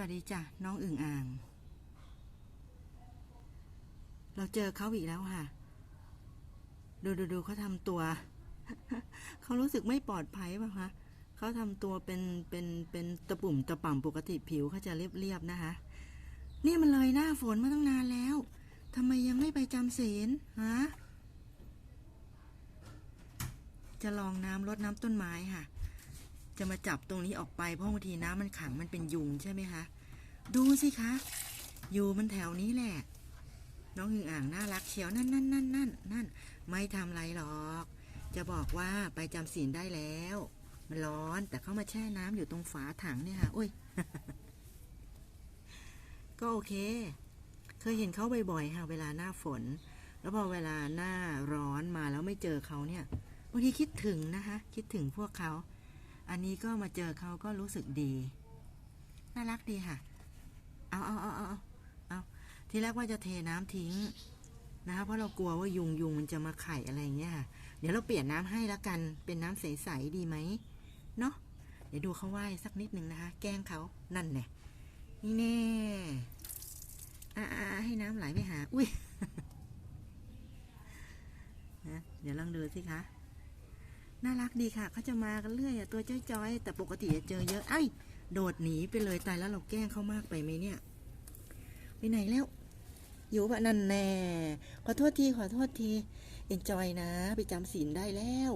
วัสดีจ้ะน้องอึ่งอ่าง เราเจอเขาอีกแล้วค่ะ ดูดูดูเขาทำตัว เขารู้สึกไม่ปลอดภัยป่ะคะเขาทำตัวเป็นเป็นเป็นตะปุ่มตะป่ำปกติผิวเขาจะเรียบๆนะคะ นี่มันเลยหน้าฝนมาตั้งนานแล้วทำไมยังไม่ไปจำศีลฮะจะลองน้ำรดน้ำต้นไม้ค่ะ จะมาจับตรงนี้ออกไปเพราะบางทีน้ำมันขังมันเป็นยุงใช่ไหมคะ ดูสิคะยูมันแถวนี้แหละ น้องหึงอ่างน่ารักเชียวนั่นนั่นนั่นนั่นนั่นไม่ทำไรหรอก จะบอกว่าไปจำศีลได้แล้ว มันร้อนแต่เข้ามาแช่น้ำอยู่ตรงฝาถังเนี่ยค่ะอุ้ยก็โอเค เคยเห็นเขาบ่อยๆค่ะ เวลาหน้าฝน แล้วพอเวลาหน้าร้อนมาแล้วไม่เจอเขาเนี่ยบางทีคิดถึงนะคะ คิดถึงพวกเขา อันนี้ก็มาเจอเขาก็รู้สึกดี น่ารักดีค่ะ เอาเอาเอาเอาเอาทีแรกว่าจะเทน้ำทิ้งนะคะเพราะเรากลัวว่ายุงยุงมันจะมาไข่อะไรอย่างเงี้ยค่ะ เดี๋ยวเราเปลี่ยนน้ำให้แล้วกัน เป็นน้ำใสๆดีไหมเนาะเดี๋ยวดูเขาไหว้สักนิดหนึ่งนะคะ แกล้งเขานั่นแน่นี่แน่อ่าให้น้ำไหลไปหา อุ้ยเดี๋ยวลองดูสิคะ น่ารักดีค่ะเขาจะมากันเรื่อยอะตัวจ้อยๆแต่ปกติจะเจอเยอะไอ้โดดหนีไปเลยตายแล้วเราแกล้งเขามากไปไหมเนี่ย ไปไหนแล้ว อยู่บะนันแน่ขอโทษทีขอโทษทีเอ็นจอยนะ ไปจำศีลได้แล้ว